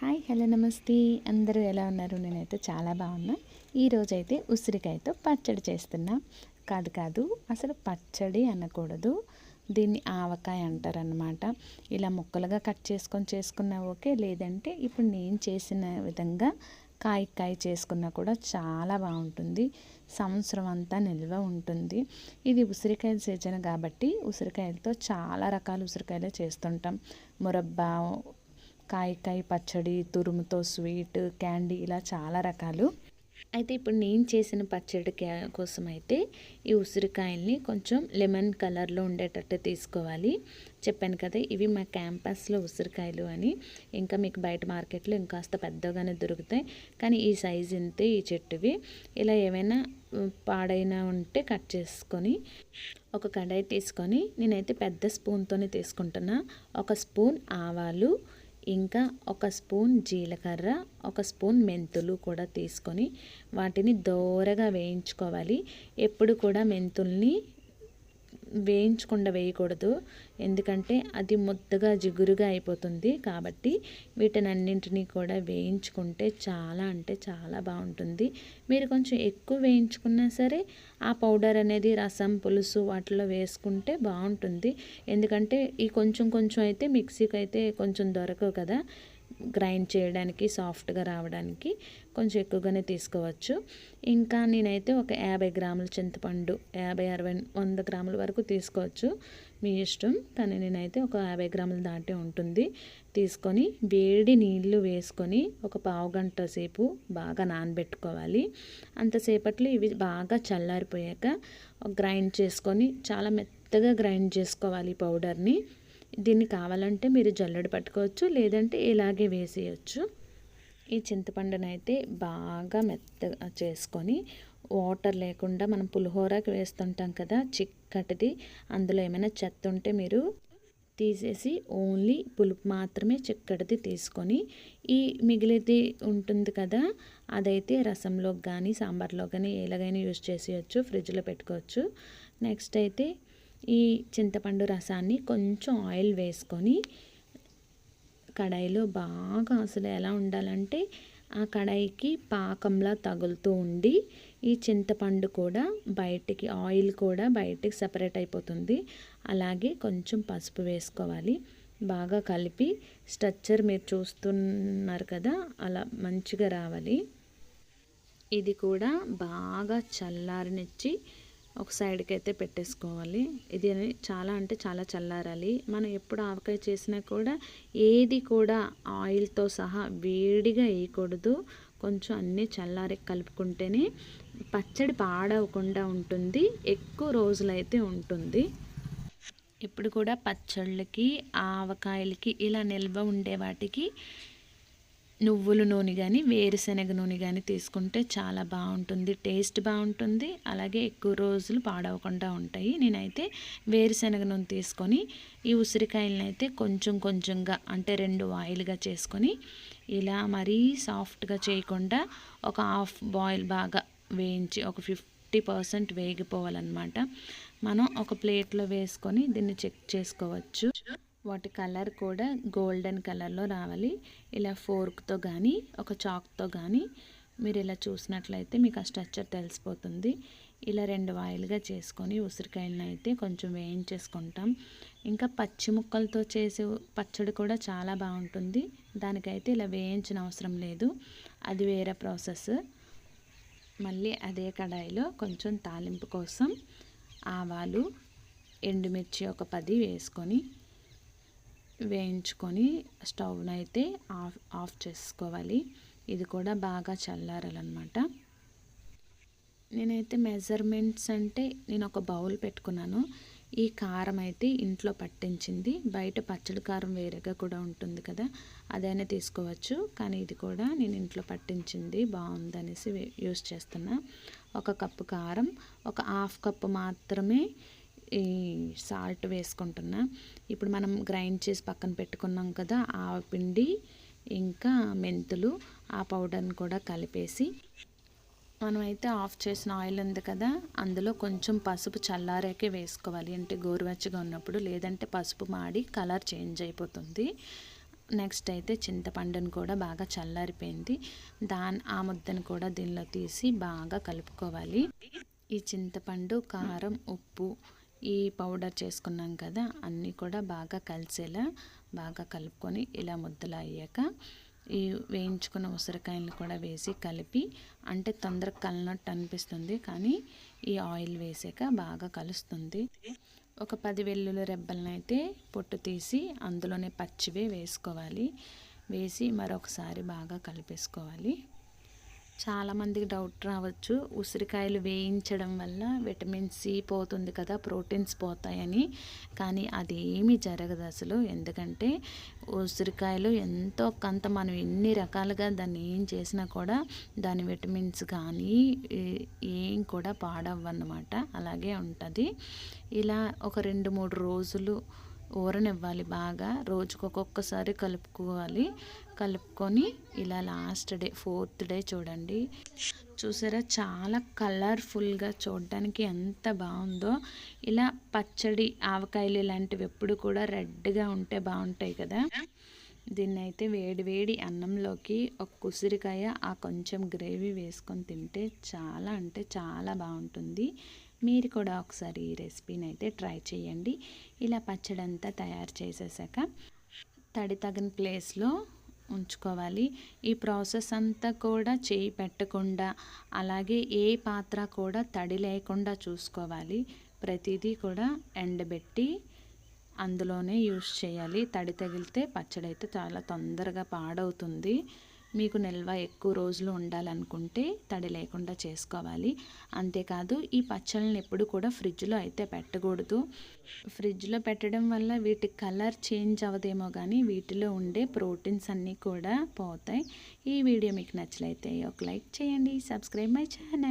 Hi hello నమస్తే. అందరూ ఎలా ఉన్నారు? నేనైతే చాలా బాగున్నా. ఈరోజైతే ఉసిరికాయతో పచ్చడి చేస్తున్నా. కాదు కాదు అసలు పచ్చడి అనకూడదు. దీన్ని ఆవకాయ అంటారనమాట ఇలా ముక్కలుగా కట్ చేసుకొని చేసుకున్నా ఓకే. లేదంటే ఇప్పుడు నేను చేసిన విధంగా కాయ కాయ చేసుకున్నా కూడా చాలా బాగుంటుంది. సంవత్సరం అంతా నిల్వ ఉంటుంది. ఇది ఉసిరికాయల సీజన్ కాబట్టి ఉసిరికాయలతో చాలా రకాల ఉసిరికాయలు చేస్తుంటాం. మురబ్బా కాయకాయ పచ్చడి తురుముతో స్వీట్ క్యాండీ ఇలా చాలా రకాలు. అయితే ఇప్పుడు నేను చేసిన పచ్చడి కోసం అయితే ఈ ఉసిరికాయల్ని కొంచెం లెమన్ కలర్లో ఉండేటట్టు తీసుకోవాలి. చెప్పాను కదా ఇవి మా క్యాంపస్లో ఉసిరికాయలు అని. ఇంకా మీకు బయట మార్కెట్లో ఇంకాస్త పెద్దగానే దొరుకుతాయి. కానీ ఈ సైజు ఇంతే ఈ చెట్టువి. ఇలా ఏమైనా పాడైన ఉంటే కట్ చేసుకొని ఒక కడాయి తీసుకొని నేనైతే పెద్ద స్పూన్తోనే తీసుకుంటున్నా. ఒక స్పూన్ ఆవాలు ఇంకా ఒక స్పూన్ జీలకర్ర ఒక స్పూన్ మెంతులు కూడా తీసుకొని వాటిని దోరగా వేయించుకోవాలి. ఎప్పుడు కూడా మెంతుల్ని వేయించకుండా వేయకూడదు. ఎందుకంటే అది ముద్దగా జిగురుగా అయిపోతుంది కాబట్టి వీటినన్నింటినీ కూడా వేయించుకుంటే చాలా అంటే చాలా బాగుంటుంది. మీరు కొంచెం ఎక్కువ వేయించుకున్నా సరే ఆ పౌడర్ అనేది రసం పులుసు వాటిలో వేసుకుంటే బాగుంటుంది. ఎందుకంటే ఈ కొంచెం కొంచెం అయితే మిక్సీకి అయితే కొంచెం దొరకవు కదా. గ్రైండ్ చేయడానికి సాఫ్ట్గా రావడానికి కొంచెం ఎక్కువగానే తీసుకోవచ్చు. ఇంకా నేనైతే ఒక యాభై గ్రాముల చింతపండు యాభై అరవై వంద గ్రాముల వరకు తీసుకోవచ్చు. మీ ఇష్టం కానీ నేనైతే ఒక యాభై గ్రాములు దాటే ఉంటుంది. తీసుకొని వేడి నీళ్ళు వేసుకొని ఒక పావు గంట సేపు బాగా నానబెట్టుకోవాలి. అంతసేపట్లో ఇవి బాగా చల్లారిపోయాక గ్రైండ్ చేసుకొని చాలా మెత్తగా గ్రైండ్ చేసుకోవాలి పౌడర్ని. దీన్ని కావాలంటే మీరు జల్లెడ పట్టుకోవచ్చు లేదంటే ఇలాగే వేసేయచ్చు. ఈ చింతపండునైతే బాగా మెత్తగా చేసుకొని వాటర్ లేకుండా మనం పులిహోరకి వేస్తుంటాం కదా చిక్కటిది. అందులో ఏమైనా చెత్త ఉంటే మీరు తీసేసి ఓన్లీ పులుపు మాత్రమే చిక్కటిది తీసుకొని ఈ మిగిలిది ఉంటుంది కదా అదైతే రసంలో కానీ సాంబార్లో కానీ ఎలాగైనా యూజ్ చేసేయచ్చు ఫ్రిడ్జ్లో పెట్టుకోవచ్చు. నెక్స్ట్ అయితే ఈ చింతపండు రసాన్ని కొంచెం ఆయిల్ వేసుకొని కడాయిలో బాగా అసలు ఎలా ఉండాలంటే ఆ కడాయికి పాకంలా తగులుతూ ఉండి ఈ చింతపండు కూడా బయటికి ఆయిల్ కూడా బయటికి సపరేట్ అయిపోతుంది. అలాగే కొంచెం పసుపు వేసుకోవాలి. బాగా కలిపి స్ట్రక్చర్ మీరు చూస్తున్నారు కదా అలా మంచిగా రావాలి. ఇది కూడా బాగా చల్లారనిచ్చి ఒక సైడ్కి అయితే పెట్టేసుకోవాలి. ఇది చాలా అంటే చాలా చల్లారాలి. మనం ఎప్పుడు ఆవకాయ చేసినా కూడా ఏది కూడా ఆయిల్తో సహా వేడిగా వేయకూడదు. కొంచెం అన్నీ చల్లారి కలుపుకుంటేనే పచ్చడి పాడవకుండా ఉంటుంది. ఎక్కువ రోజులైతే ఉంటుంది. ఇప్పుడు కూడా పచ్చళ్ళకి ఆవకాయలకి ఇలా నిల్వ ఉండే వాటికి నువ్వుల నూనె కానీ వేరుశనగ నూనె కానీ తీసుకుంటే చాలా బాగుంటుంది టేస్ట్ బాగుంటుంది. అలాగే ఎక్కువ రోజులు పాడవకుండా ఉంటాయి. నేనైతే వేరుశనగ నూనె తీసుకొని ఈ ఉసిరికాయలను అయితే కొంచెం కొంచెంగా అంటే రెండు ఆయిల్గా చేసుకొని ఇలా మరీ సాఫ్ట్గా చేయకుండా ఒక హాఫ్ బాయిల్ బాగా వేయించి ఒక ఫిఫ్టీ పర్సెంట్ వేగిపోవాలన్నమాట. మనం ఒక ప్లేట్లో వేసుకొని దీన్ని చెక్ చేసుకోవచ్చు. వాటి కలర్ కూడా గోల్డెన్ కలర్లో రావాలి. ఇలా ఫోర్క్తో కానీ ఒక చాక్తో కానీ మీరు ఇలా చూసినట్లయితే మీకు ఆ స్ట్రక్చర్ తెలిసిపోతుంది. ఇలా రెండు వాయిల్గా చేసుకొని ఉసిరికాయలను అయితే కొంచెం వేయించేసుకుంటాం. ఇంకా పచ్చి ముక్కలతో చేసే పచ్చడి కూడా చాలా బాగుంటుంది. దానికైతే ఇలా వేయించిన అవసరం లేదు. అది వేరే ప్రాసెస్. మళ్ళీ అదే కడాయిలో కొంచెం తాలింపు కోసం ఆవాలు ఎండుమిర్చి ఒక పది వేసుకొని వేయించుకొని స్టవ్ను అయితే ఆఫ్ ఆఫ్ చేసుకోవాలి. ఇది కూడా బాగా చల్లారాలన్నమాట. నేనైతే మెజర్మెంట్స్ అంటే నేను ఒక బౌల్ పెట్టుకున్నాను. ఈ కారం అయితే ఇంట్లో పట్టించింది. బయట పచ్చడి కారం వేరేగా కూడా ఉంటుంది కదా అదైనా తీసుకోవచ్చు. కానీ ఇది కూడా నేను ఇంట్లో పట్టించింది. బాగుందనేసి యూస్ చేస్తున్నా. ఒక కప్పు కారం ఒక హాఫ్ కప్పు మాత్రమే ఈ సాల్ట్ వేసుకుంటున్నా. ఇప్పుడు మనం గ్రైండ్ చేసి పక్కన పెట్టుకున్నాం కదా ఆ పిండి ఇంకా మెంతులు ఆ పౌడర్ని కూడా కలిపేసి మనమైతే ఆఫ్ చేసిన ఆయిల్ ఉంది కదా అందులో కొంచెం పసుపు చల్లారాకే వేసుకోవాలి. అంటే గోరువెచ్చగా ఉన్నప్పుడు లేదంటే పసుపు మాడి కలర్ చేంజ్ అయిపోతుంది. నెక్స్ట్ అయితే చింతపండును కూడా బాగా చల్లారిపోయింది. దాని ఆ ముద్దను కూడా దీనిలో తీసి బాగా కలుపుకోవాలి. ఈ చింతపండు కారం ఉప్పు ఈ పౌడర్ చేసుకున్నాం కదా అన్నీ కూడా బాగా కలిసేలా బాగా కలుపుకొని ఇలా ముద్దలు అయ్యాక ఈ వేయించుకున్న ఉసిరికాయలను కూడా వేసి కలిపి అంటే తొందరగా కలినట్టు అనిపిస్తుంది కానీ ఈ ఆయిల్ వేసాక బాగా కలుస్తుంది. ఒక పది వెల్లుల రెబ్బలను అయితే పొట్టు తీసి అందులోనే పచ్చివే వేసుకోవాలి. వేసి మరొకసారి బాగా కలిపేసుకోవాలి. చాలామందికి డౌట్ రావచ్చు. ఉసిరికాయలు వేయించడం వల్ల విటమిన్ సి పోతుంది కదా ప్రోటీన్స్ పోతాయని. కానీ అది ఏమీ జరగదు అసలు. ఎందుకంటే ఉసిరికాయలు ఎంతో కొంత మనం ఎన్ని రకాలుగా దాన్ని ఏం చేసినా కూడా దాని విటమిన్స్ కానీ ఏం కూడా పాడవ్వన్నమాట. అలాగే ఉంటుంది. ఇలా ఒక రెండు మూడు రోజులు ఊరనివ్వాలి బాగా. రోజుకు ఒక్కొక్కసారి కలుపుకోవాలి. కలుపుకొని ఇలా లాస్ట్ డే ఫోర్త్ డే చూడండి. చూసారా? చాలా కలర్ఫుల్గా చూడడానికి ఎంత బాగుందో. ఇలా పచ్చడి ఆవకాయలు ఇలాంటివి ఎప్పుడు కూడా రెడ్గా ఉంటే బాగుంటాయి కదా. దీన్ని అయితే వేడివేడి అన్నంలోకి ఒక కుసిరికాయ ఆ కొంచెం గ్రేవీ వేసుకొని తింటే చాలా అంటే చాలా బాగుంటుంది. మీరు కూడా ఒకసారి ఈ రెసిపీని అయితే ట్రై చేయండి. ఇలా పచ్చడి అంతా తయారు చేసేసాక తడి తగిన ప్లేస్లో ఉంచుకోవాలి. ఈ ప్రాసెస్ అంతా కూడా చేయి పెట్టకుండా అలాగే ఏ పాత్ర కూడా తడి లేకుండా చూసుకోవాలి. ప్రతిదీ కూడా ఎండబెట్టి అందులోనే యూస్ చేయాలి. తడి తగిలితే పచ్చడి అయితే చాలా తొందరగా పాడవుతుంది. మీకు నిల్వ ఎక్కువ రోజులు ఉండాలనుకుంటే తడి లేకుండా చేసుకోవాలి. అంతేకాదు ఈ పచ్చళ్ళని ఎప్పుడు కూడా ఫ్రిడ్జ్లో అయితే పెట్టకూడదు. ఫ్రిడ్జ్లో పెట్టడం వల్ల వీటి కలర్ చేంజ్ అవ్వదేమో కానీ వీటిలో ఉండే ప్రోటీన్స్ అన్నీ కూడా పోతాయి. ఈ వీడియో మీకు నచ్చలైతే ఒక లైక్ చేయండి. Subscribe my channel.